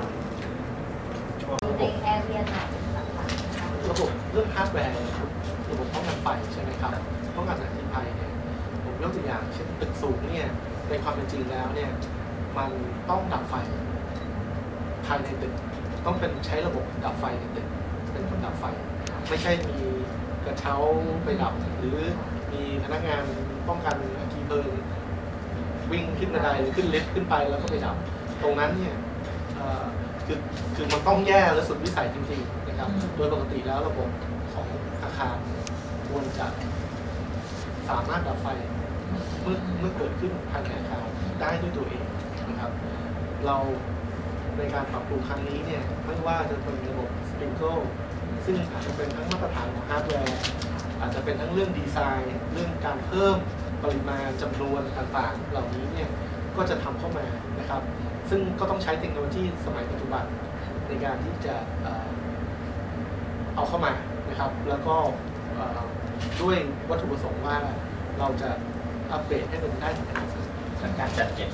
รับระบบเรื่องฮาร์ดแวร์ระบบป้องกันไฟใช่ไหมครับป้องกันอัคคีภัยเนี่ยผมยกตัวอย่างเช่นตึกสูงเนี่ยในความเป็นจริงแล้วเนี่ยมันต้องดับไฟภายในตึกต้องเป็นใช้ระบบดับไฟในตึกเป็นคนดับไฟ ไม่ใช่มีกระเช้าไปดับ หรือมีพนักงานป้องกันอาคคีเพลิงวิ่งขึ้นบันไดหรือขึ้นลิฟต์ขึ้นไปแล้วก็ไปดับ ตรงนั้นเนี่ย คือคือมันต้องแย่และสุดวิสัยจริงๆนะครับ โดยปกติแล้วระบบของอาคารควรจะสามารถดับไฟเมื่อเมื่อเกิดขึ้นภายในอาคารได้ด้วยตัวเองนะครับ เราในการปรับปรุงครั้งนี้เนี่ยไม่ว่าจะเป็นระบบสปริงเกิลซึ่งอาจจะเป็นทั้งมาตรฐานของฮาร์ดแวร์อาจจะเป็นทั้งเรื่องดีไซน์ เรื่องการเพิ่มปริมาณจำนวนต่างๆ เหล่านี้เนี่ย ก็จะทำเข้ามานะครับ ซึ่งก็ต้องใช้เทคโนโลยีสมัยปัจจุบันในการที่จะเอาเข้ามานะครับ แล้วก็ด้วยวัตถุประสงค์ว่าเราจะอัปเดตให้มันได้ถึงขนาดนั้นการจัดเก็บ